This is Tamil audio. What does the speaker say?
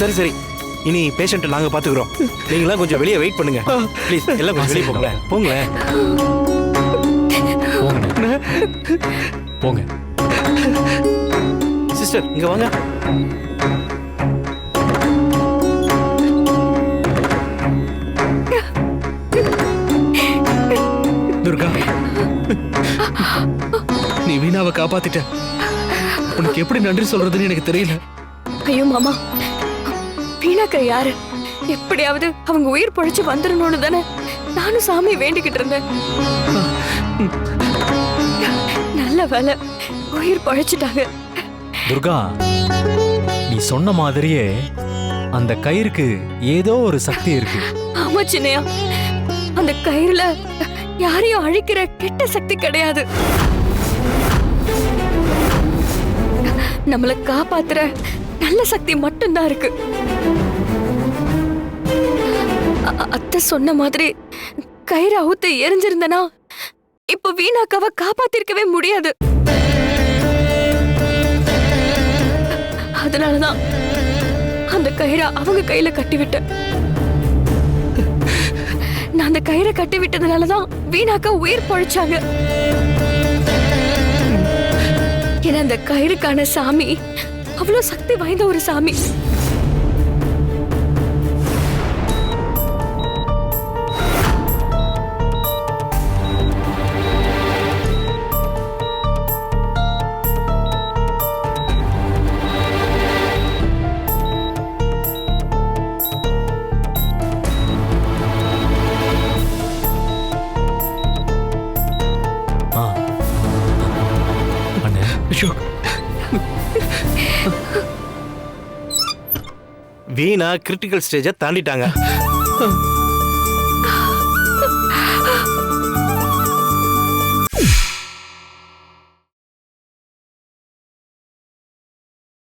சரி சரி. இனி பேஷண்ட்டை நாங்க பாத்துக்கிறோம். நீங்களாம் கொஞ்சம் வெளியே வெயிட் பண்ணுங்க. ப்ளீஸ் எல்லாம் கொஞ்சம் வெளியே போங்களேன். போங்களேன். போங்க. சிஸ்டர் இங்க வாங்க. துர்கா நீ வீணாவை காப்பாத்திட்ட. உனக்கு எப்படி நன்றி சொல்றதுன்னு எனக்கு தெரியல. ஐயோ மாமா. வீணாக்கா யாரு? எப்படியாவது அவங்க உயிர் பொழைச்சு வந்துடணும்னு தானே நானும் சாமி வேண்டிக்கிட்டு இருந்தேன். நல்ல வேலை உயிர் பொழைச்சிட்டாங்க. துர்கா நீ சொன்ன மாதிரியே அந்த கயிறுக்கு ஏதோ ஒரு சக்தி இருக்கு. ஆமா சின்னையா. அந்த கயிறுல யாரையும் அழிக்கிற கெட்ட சக்தி கிடையாது. நம்மள காப்பாத்துற நல்ல சக்தி மட்டும்தான் இருக்கு. அத்தை சொன்ன மாதிரி கயிறு அவுத்து எரிஞ்சிருந்தனா? இப்ப வீணாக்காவ காப்பாத்திருக்கவே முடியாது. அதனாலதான் அந்த கயிறை அவங்க கையில கட்டிவிட்டேன். நான் அந்த கயிறை கட்டி விட்டதுனாலதான் வீணாக்கா உயிர் பொழைச்சாங்க. ஏன்னா அந்த கயிறுக்கான சாமி அவ்வளவு சக்தி வாய்ந்த ஒரு சாமி. ஐயோ வீணா கிரிட்டிக்கல் ஸ்டேஜை தாண்டிட்டாங்க.